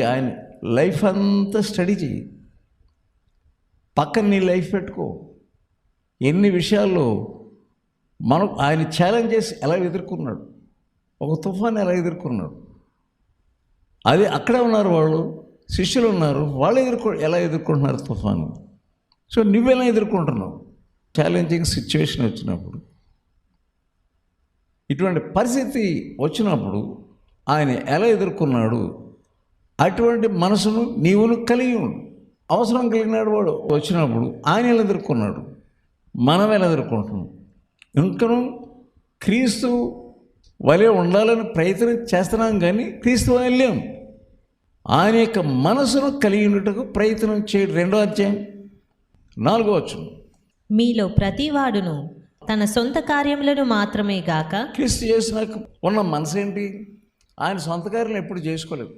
ఆయన లైఫ్ అంతా స్టడీ చెయ్యి. పక్కన నీ లైఫ్ పెట్టుకో. ఎన్ని విషయాల్లో మనం ఆయన ఛాలెంజ్ చేసి ఎలా ఎదుర్కొన్నాడు? ఒక తుఫాన్ ఎలా ఎదుర్కొన్నాడు? అది అక్కడే ఉన్నారు వాళ్ళు శిష్యులు ఉన్నారు వాళ్ళు ఎదుర్కొ ఎలా ఎదుర్కొంటున్నారు తుఫాను? సో నువ్వెలా ఎదుర్కొంటున్నావు? ఛాలెంజింగ్ సిచ్యువేషన్ వచ్చినప్పుడు. ఇటువంటి పరిస్థితి వచ్చినప్పుడు ఆయన ఎలా ఎదుర్కొన్నాడు? అటువంటి మనసును నీవును కలిగి ఉండు. అవసరం కలిగినాడు వాడు వచ్చినప్పుడు ఆయన ఎలా ఎదుర్కొన్నాడు మనం ఎలా ఎదుర్కొంటున్నాం ఇంకను క్రీస్తు వలె ఉండాలని ప్రయత్నం చేస్తున్నాం కానీ క్రీస్తు వలె లేం. ఆయన యొక్క మనసును కలిగి ఉండటకు ప్రయత్నం చేయడం. రెండో అధ్యాయం. నాలుగో వచ్చును మీలో ప్రతివాడును తన సొంత కార్యములను మాత్రమే గాక క్రీస్తు చేసినాక ఉన్న మనసు ఏంటి ఆయన సొంత కార్యం ఎప్పుడు చేసుకోలేదు.